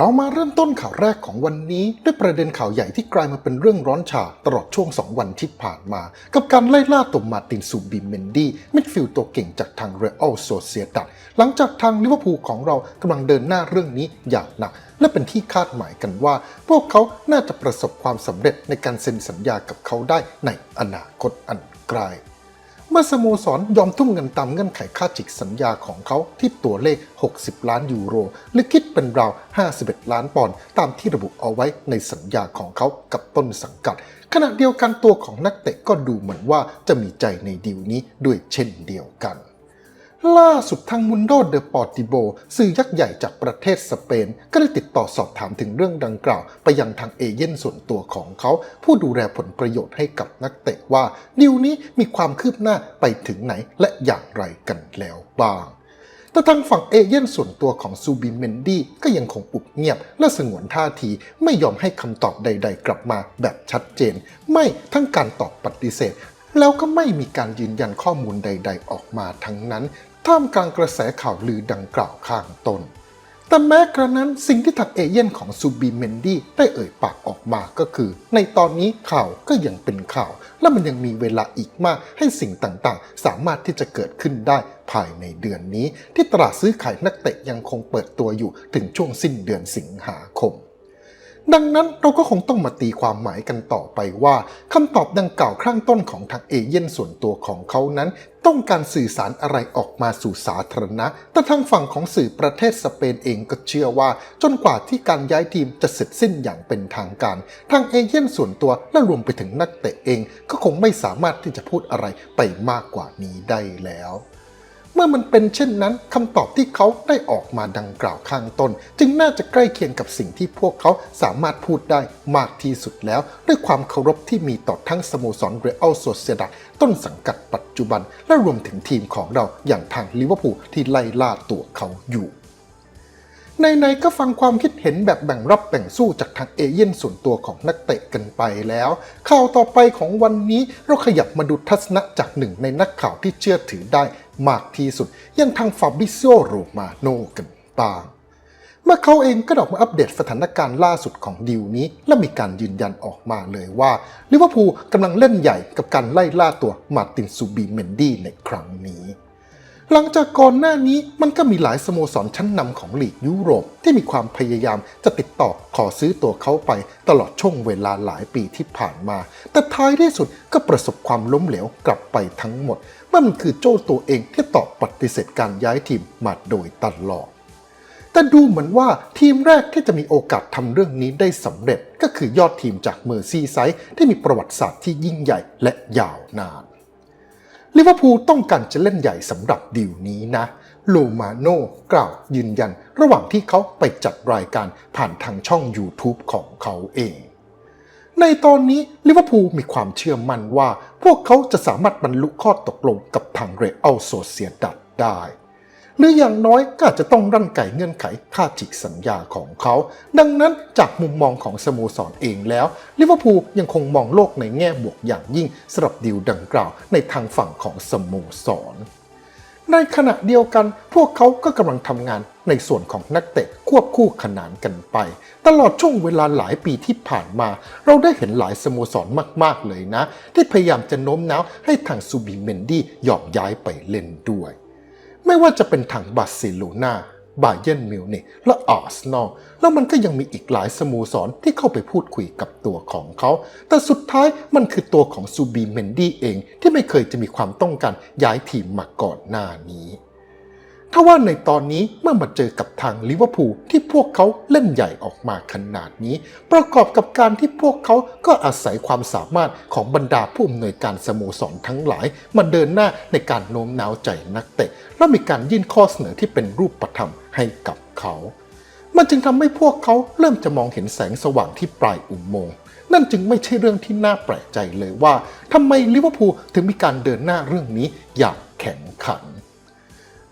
เรามาเริ่มต้นข่าวแรกของวันนี้ ด้วยประเด็นข่าวใหญ่ที่กลายมาเป็นเรื่องร้อนฉาตลอดช่วง 2 วันที่ผ่านมา กับการไล่ล่าตัวมาตินซูบิเมนดี้มิดฟิลด์ตัวเก่งจากทางเรอัลโซเซียตัดหลังจากทางลิเวอร์พูลของเรากำลังเดินหน้าเรื่องนี้อย่างหนัก และเป็นที่คาดหมายกันว่า พวกเขาน่าจะประสบความสำเร็จในการเซ็นสัญญากับเขาได้ในอนาคตอันไกล เมื่อสโมสรยอมทุ่มเงินตามเงื่อนไขค่าจิกสัญญาของเขาที่ตัวเลข 60 ล้านยูโร หรือคิดเป็นราว 51 ล้านปอนด์ตามที่ระบุเอาไว้ในสัญญาของเขากับต้นสังกัด ขณะเดียวกันตัวของนักเตะก็ดูเหมือนว่าจะมีใจในดีลนี้ด้วยเช่นเดียวกัน ล่าสุดทางมุนโดเดอปอร์ติโบสื่อยักษ์ใหญ่จากประเทศสเปน ก็ได้ติดต่อสอบถามถึงเรื่องดังกล่าว ไปยังทางเอเย่นส่วนตัวของเขา ผู้ดูแลผลประโยชน์ให้กับนักเตะว่าดีลนี้มีความคืบหน้าไปถึงไหนและอย่างไรกันแล้วบ้างแต่ทางฝั่งเอเย่นส่วนตัวของซูบิเมนดี้ก็ยังคงอุบเงียบ และสงวนท่าทีไม่ยอมให้คำตอบใด ๆ กลับมาแบบชัดเจน ไม่ทั้งการตอบปฏิเสธ แล้วก็ไม่มีการยืนยันข้อมูลใด ๆ ออกมาทั้งนั้น ท่ามกลางกระแสข่าวลือดังกล่าวข้างต้น แต่แม้กระนั้นสิ่งที่ทางเอเย่นของซูบีเมนดี้ได้เอ่ยปากออกมาก็คือ ในตอนนี้ข่าวก็ยังเป็นข่าว และมันยังมีเวลาอีกมากให้สิ่งต่างๆ สามารถที่จะเกิดขึ้นได้ภายในเดือนนี้ ที่ตลาดซื้อขายนักเตะยังคงเปิดตัวอยู่ถึงช่วงสิ้นเดือนสิงหาคม ดังนั้นเราก็คงต้องมาตีความหมายกันต่อไปว่าคำตอบดังกล่าวข้างต้นของทางเอเย่นส่วนตัวของเขานั้น ต้องการสื่อสารอะไรออกมาสู่สาธารณะ แต่ทางฝั่งของสื่อประเทศสเปนเองก็เชื่อว่า จนกว่าที่การย้ายทีมจะเสร็จสิ้นอย่างเป็นทางการ ทางเอเย่นส่วนตัวและรวมไปถึงนักเตะเอง ก็คงไม่สามารถที่จะพูดอะไรไปมากกว่านี้ได้แล้ว มื่อมันเป็นเช่นนั้นคำตอบที่เขาได้ออกมาดังกล่าวข้างต้น จึงน่าจะใกล้เคียงกับสิ่งที่พวกเขาสามารถพูดได้มากที่สุดแล้ว ด้วยความเคารพที่มีต่อทั้งสโมสรเรอัลโซเซดัดต้นสังกัดปัจจุบัน และรวมถึงทีมของเราอย่างทางลิเวอร์พูลที่ไล่ล่าตัวเขาอยู่ ในๆก็ฟังความคิดเห็นแบบแบ่งรับแบ่งสู้จากทางเอเย่นส่วนตัวของนักเตะกันไปแล้ว ข่าวต่อไปของวันนี้เราขยับมาดูทัศนะจากหนึ่งในนักข่าวที่เชื่อถือได้มากที่สุดอยังทางฟาบิซิโอโรมาโนกันบ้างเมื่อเขาเองก็ออกมาอัปเดตสถานการณ์ล่าสุดของดีลนี้ และมีการยืนยันออกมาเลยว่าลิเวอร์พูลกำลังเล่นใหญ่กับการไล่ล่าตัวมาร์ตินซูบีเมนดี้ในครั้งนี้ หลังจากก่อนหน้านี้มันก็มีหลายสโมสรชั้นนำของลีกยุโรป ที่มีความพยายามจะติดต่อขอซื้อตัวเขาไปตลอดช่วงเวลาหลายปีที่ผ่านมา แต่ท้ายที่สุดก็ประสบความล้มเหลวกลับไปทั้งหมดมันคือโจ้ตัวเองที่ตอบปฏิเสธการย้ายทีมมาโดยตลอดแต่ดูเหมือนว่าทีมแรกที่จะมีโอกาสทำเรื่องนี้ได้สำเร็จก็คือยอดทีมจากเมอร์ซีไซด์ที่มีประวัติศาสตร์ที่ยิ่งใหญ่และยาวนาน ลิเวอร์พูลต้องการจะเล่นใหญ่สำหรับดิวนี้นะ โลมาโน่กล่าวยืนยันระหว่างที่เขาไปจัดรายการผ่านทางช่อง YouTube ของเขาเอง ในตอนนี้ลิเวอร์พูลมีความเชื่อมั่นว่า พวกเขาจะสามารถบรรลุข้อตกลงกับทางเรอัลโซเซียดัดได้ หรืออย่างน้อยก็อาจจะต้องรั่นไก่เงื่อนไขค่าจิกสัญญาของเขา ดังนั้นจากมุมมองของสโมสรเองแล้วลิเวอร์พูลยังคงมองโลกในแง่บวกอย่างยิ่งสำหรับดีลดังกล่าวในทางฝั่งของสโมสรในขณะเดียวกันพวกเขาก็กำลังทำงานในส่วนของนักเตะควบคู่ขนานกันไป ตลอดช่วงเวลาหลายปีที่ผ่านมา เราได้เห็นหลายสโมสรมาก ๆ เลยนะ ที่พยายามจะโน้มน้าวให้ทางซูบิเมนดี้ยอมย้ายไปเล่นด้วย ไม่ว่าจะเป็นทางบาร์เซโลนาบาเยิร์นมิวนิกและอาร์เซนอลแล้วมันก็ยังมีอีกหลายสโมสรที่เข้าไปพูดคุยกับตัวของเขา แต่สุดท้ายมันคือตัวของซูบีเมนดี้เองที่ไม่เคยจะมีความต้องการย้ายทีมมาก่อนหน้านี้ ถ้าว่าในตอนนี้เมื่อมาเจอกับทางลิเวอร์พูลที่พวกเขาเล่นใหญ่ออกมาขนาดนี้ ประกอบกับการที่พวกเขาก็อาศัยความสามารถของบรรดาผู้อำนวยการสโมสรทั้งหลาย มาเดินหน้าในการโน้มน้าวใจนักเตะ และมีการยื่นข้อเสนอที่เป็นรูปธรรมให้กับเขา มันจึงทำให้พวกเขาเริ่มจะมองเห็นแสงสว่างที่ปลายอุโมงค์นั่นจึงไม่ใช่เรื่องที่น่าแปลกใจเลยว่าทำไมลิเวอร์พูลถึงมีการเดินหน้าเรื่องนี้อย่างแข็งขัน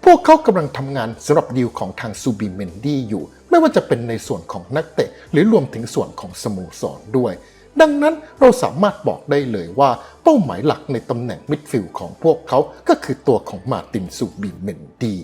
พวกเขากำลังทำงานสำหรับดีลของทางซูบิเมนดี้อยู่ ไม่ว่าจะเป็นในส่วนของนักเตะ หรือรวมถึงส่วนของสโมสรด้วย ดังนั้นเราสามารถบอกได้เลยว่า เป้าหมายหลักในตำแหน่งมิดฟิลด์ของพวกเขาก็คือตัวของมาตินซูบิเมนดี้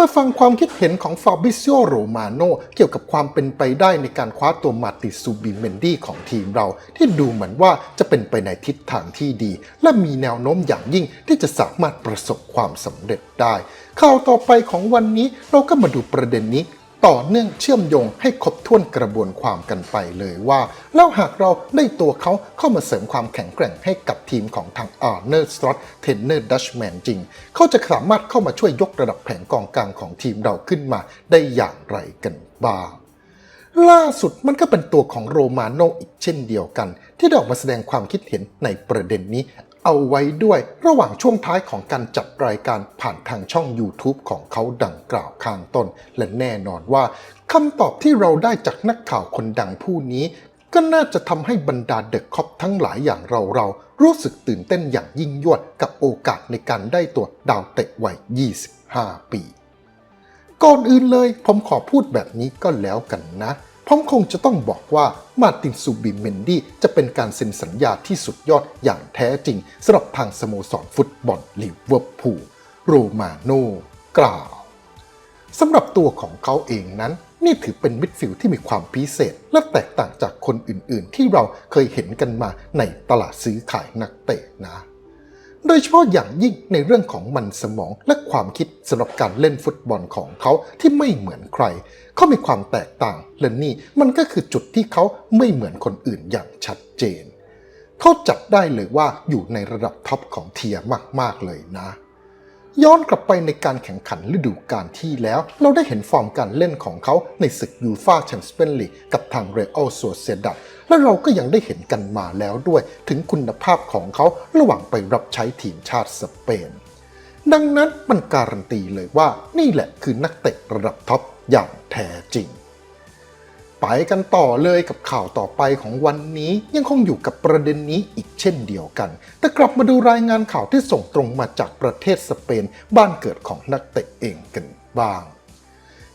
มาฟังความคิดเห็นของฟาบิซิโอโรมาโนเกี่ยวกับความเป็นไปได้ในการคว้าตัวมาติซูบิเมนดี้ของทีมเรา ที่ดูเหมือนว่าจะเป็นไปในทิศทางที่ดี และมีแนวโน้มอย่างยิ่งที่จะสามารถประสบความสำเร็จได้ข่าวต่อไปของวันนี้เราก็มาดูประเด็นนี้ ต่อเนื่องเชื่อมโยงให้ครบถ้วนกระบวนความกันไปเลยว่า แล้วหากเราได้ตัวเขาเข้ามาเสริมความแข็งแกร่งให้กับทีมของทางอาร์เนอร์สตรอตเทนเนอร์ดัชแมนจริง เขาจะสามารถเข้ามาช่วยยกระดับแผงกองกลางของทีมเราขึ้นมาได้อย่างไรกันบ้างล่าสุดมันก็เป็นตัวของโรมาโนอีกเช่นเดียวกัน ที่ได้ออกมาแสดงความคิดเห็นในประเด็นนี้ เอาไว้ด้วยระหว่างช่วงท้ายของการจัดรายการผ่านทางช่อง YouTube ของเขาดังกล่าวข้างต้น และแน่นอนว่าคำตอบที่เราได้จากนักข่าวคนดังผู้นี้ ก็น่าจะทำให้บรรดาเด็กคอปทั้งหลายอย่างเราเรารู้สึกตื่นเต้นอย่างยิ่งยวดกับโอกาสในการได้ตัวดาวเตะวัย 25 ปี ก่อนอื่นเลยผมขอพูดแบบนี้ก็แล้วกันนะ ผมคงจะต้องบอกว่ามาตินซูบิเมนดี้จะเป็นการเซ็นสัญญาที่สุดยอดอย่างแท้จริงสำหรับทางสโมสรฟุตบอลลิเวอร์พูลโรมาโน่กล่าวสำหรับตัวของเขาเองนั้น นี่ถือเป็นมิดฟิลด์ที่มีความพิเศษ และแตกต่างจากคนอื่นๆ ที่เราเคยเห็นกันมาในตลาดซื้อขายนักเตะนะ โดยเฉพาะอย่างยิ่งในเรื่องของมันสมองและความคิดสำหรับการเล่นฟุตบอลของเขาที่ไม่เหมือนใคร เขามีความแตกต่างและนี่มันก็คือจุดที่เขาไม่เหมือนคนอื่นอย่างชัดเจน เขาจับได้เลยว่าอยู่ในระดับท็อปของเทียมากๆเลยนะ ย้อนกลับไปในการแข่งขันฤดูกาลที่แล้ว เราได้เห็นฟอร์มการเล่นของเขาในศึกยูฟาแชมเปี้ยนลีกกับทางเรอัลโซเซดัดและเราก็ยังได้เห็นกันมาแล้วด้วยถึงคุณภาพของเขาระหว่างไปรับใช้ทีมชาติสเปน ดังนั้นมันการันตีเลยว่านี่แหละคือนักเตะระดับท็อปอย่างแท้จริง ไปกันต่อเลยกับข่าวต่อไปของวันนี้ยังคงอยู่กับประเด็นนี้อีกเช่นเดียวกัน แต่กลับมาดูรายงานข่าวที่ส่งตรงมาจากประเทศสเปน บ้านเกิดของนักเตะเองกันบ้าง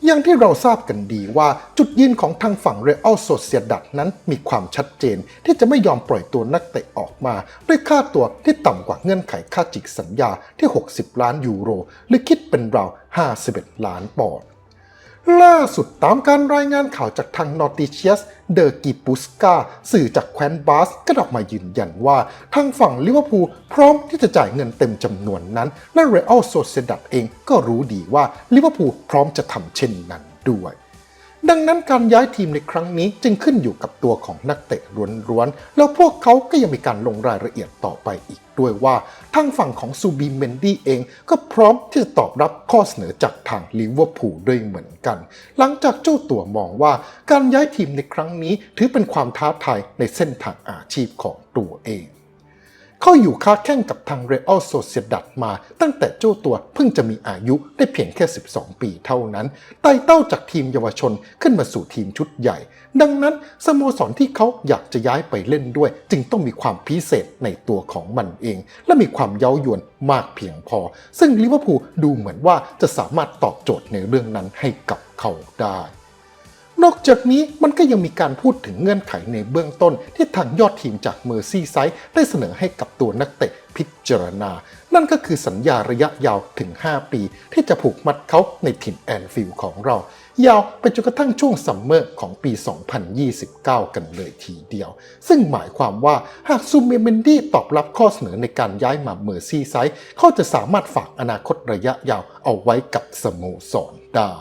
อย่างที่เราทราบกันดีว่าจุดยืนของทางฝั่งเรอัลโซเซียดัดนั้นมีความชัดเจน ที่จะไม่ยอมปล่อยตัวนักเตะออกมา ด้วยค่าตัวที่ต่ำกว่าเงื่อนไขค่าจิกสัญญาที่ 60 ล้านยูโร หรือคิดเป็นราว 51 ล้านปอนด์ ล่าสุดตามการรายงานข่าวจากทางนอติเชียสเดอร์กิปุสกาสื่อจากแคว้นบาสก็ออกมายืนยันว่า ทางฝั่งลิเวอร์พูลพร้อมที่จะจ่ายเงินเต็มจำนวนนั้น และเรอัลโซเซดัตเองก็รู้ดีว่าลิเวอร์พูลพร้อมจะทำเช่นนั้นด้วย ดังนั้นการย้ายทีมในครั้งนี้จึงขึ้นอยู่กับตัวของนักเตะล้วนๆ แล้วพวกเขาก็ยังมีการลงรายละเอียดต่อไปอีกด้วยว่าทางฝั่งของซูบีเมนดี้เองก็พร้อมที่จะตอบรับข้อเสนอจากทางลิเวอร์พูลด้วยเหมือนกัน หลังจากเจ้าตัวมองว่าการย้ายทีมในครั้งนี้ถือเป็นความท้าทายในเส้นทางอาชีพของตัวเอง เขาอยู่ค้าแข่งกับทางเรอัลโซเซียดัดมา ตั้งแต่เจ้าตัวเพิ่งจะมีอายุได้เพียงแค่ 12 ปีเท่านั้นไต่เต้าจากทีมเยาวชนขึ้นมาสู่ทีมชุดใหญ่ ดังนั้นสโมสรที่เขาอยากจะย้ายไปเล่นด้วย จึงต้องมีความพิเศษในตัวของมันเอง และมีความเย้ายวนมากเพียงพอ ซึ่งลิเวอร์พูลดูเหมือนว่าจะสามารถตอบโจทย์ในเรื่องนั้นให้กับเขาได้ นอกจากนี้มันก็ยังมีการพูดถึงเงื่อนไขในเบื้องต้น ที่ทางยอดทีมจากเมอร์ซี่ไซด์ได้เสนอให้กับตัวนักเตะพิจารณา นั่นก็คือสัญญาระยะยาวถึง 5 ปี ที่จะผูกมัดเขาในถิ่นแอนฟิลด์ของเรา ยาวไปจนกระทั่งช่วงซัมเมอร์ของปี 2029 กันเลยทีเดียว ซึ่งหมายความว่าหากซูเมเมนดี้ตอบรับข้อเสนอในการย้ายมาเมอร์ซี่ไซด์เขาจะสามารถฝากอนาคตระยะยาวเอาไว้กับสโมสรได้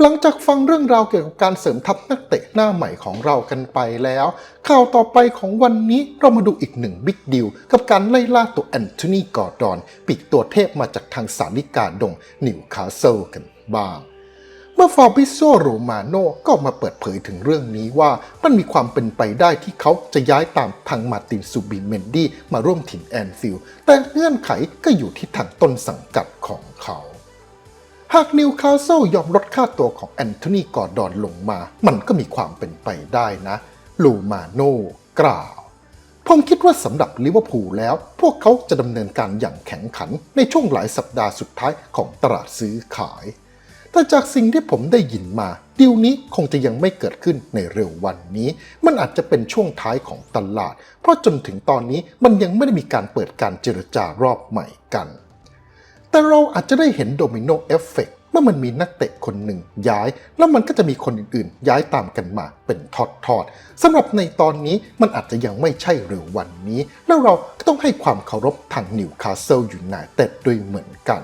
หลังจากฟังเรื่องราวเกี่ยวกับการเสริมทัพนักเตะหน้าใหม่ของเรากันไปแล้ว ข่าวต่อไปของวันนี้เรามาดูอีกหนึ่งบิ๊กดิวกับการไล่ล่าตัวแอนโทนีกอร์ดอนปีกตัวเทพมาจากทางสาลิกาดงนิวคาสเซิลกันบ้างเมื่อฟาบิโซโรมาโนก็มาเปิดเผยถึงเรื่องนี้ว่ามันมีความเป็นไปได้ที่เขาจะย้ายตามทางมาตินซูบิเมนดี้มาร่วมถิ่นแอนฟิลด์แต่เงื่อนไขก็อยู่ที่ทางต้นสังกัดของเขา หากนิวคาสเซิลยอมลดค่าตัวของแอนโทนีกอร์ดอนลงมา มันก็มีความเป็นไปได้นะลูมาโน่กล่าว ผมคิดว่าสำหรับลิเวอร์พูลแล้ว พวกเขาจะดำเนินการอย่างแข็งขันในช่วงหลายสัปดาห์สุดท้ายของตลาดซื้อขาย แต่จากสิ่งที่ผมได้ยินมา ดีลนี้คงจะยังไม่เกิดขึ้นในเร็ววันนี้ มันอาจจะเป็นช่วงท้ายของตลาด เพราะจนถึงตอนนี้มันยังไม่ได้มีการเปิดการเจรจารอบใหม่กัน แต่เราอาจจะได้เห็นโดมิโนเอฟเฟกต์เมื่อมันมีนักเตะคนหนึ่งย้าย แล้วมันก็จะมีคนอื่นๆ ย้ายตามกันมาเป็นทอดๆสำหรับในตอนนี้มันอาจจะยังไม่ใช่เร็ววันนี้ แล้วเราก็ต้องให้ความเคารพทางนิวคาสเซิลยูไนเต็ดด้วยเหมือนกัน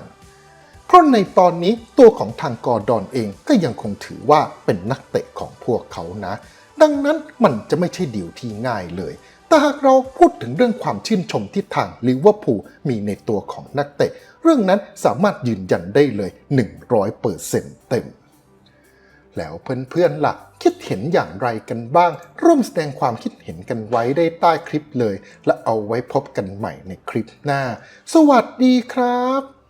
เพราะในตอนนี้ตัวของทางกอร์ดอนเองก็ยังคงถือว่าเป็นนักเตะของพวกเขานะ ดังนั้นมันจะไม่ใช่ดีลที่ง่ายเลย แต่หากเราพูดถึงเรื่องความชื่นชมที่ทางลิเวอร์พูลมีในตัวของนักเตะ เรื่องนั้นสามารถยืนยันได้เลย 100%เต็ม แล้วเพื่อนๆล่ะ คิดเห็นอย่างไรกันบ้าง ร่วมแสดงความคิดเห็นกันไว้ได้ใต้คลิปเลย และเอาไว้พบกันใหม่ในคลิปหน้า สวัสดีครับ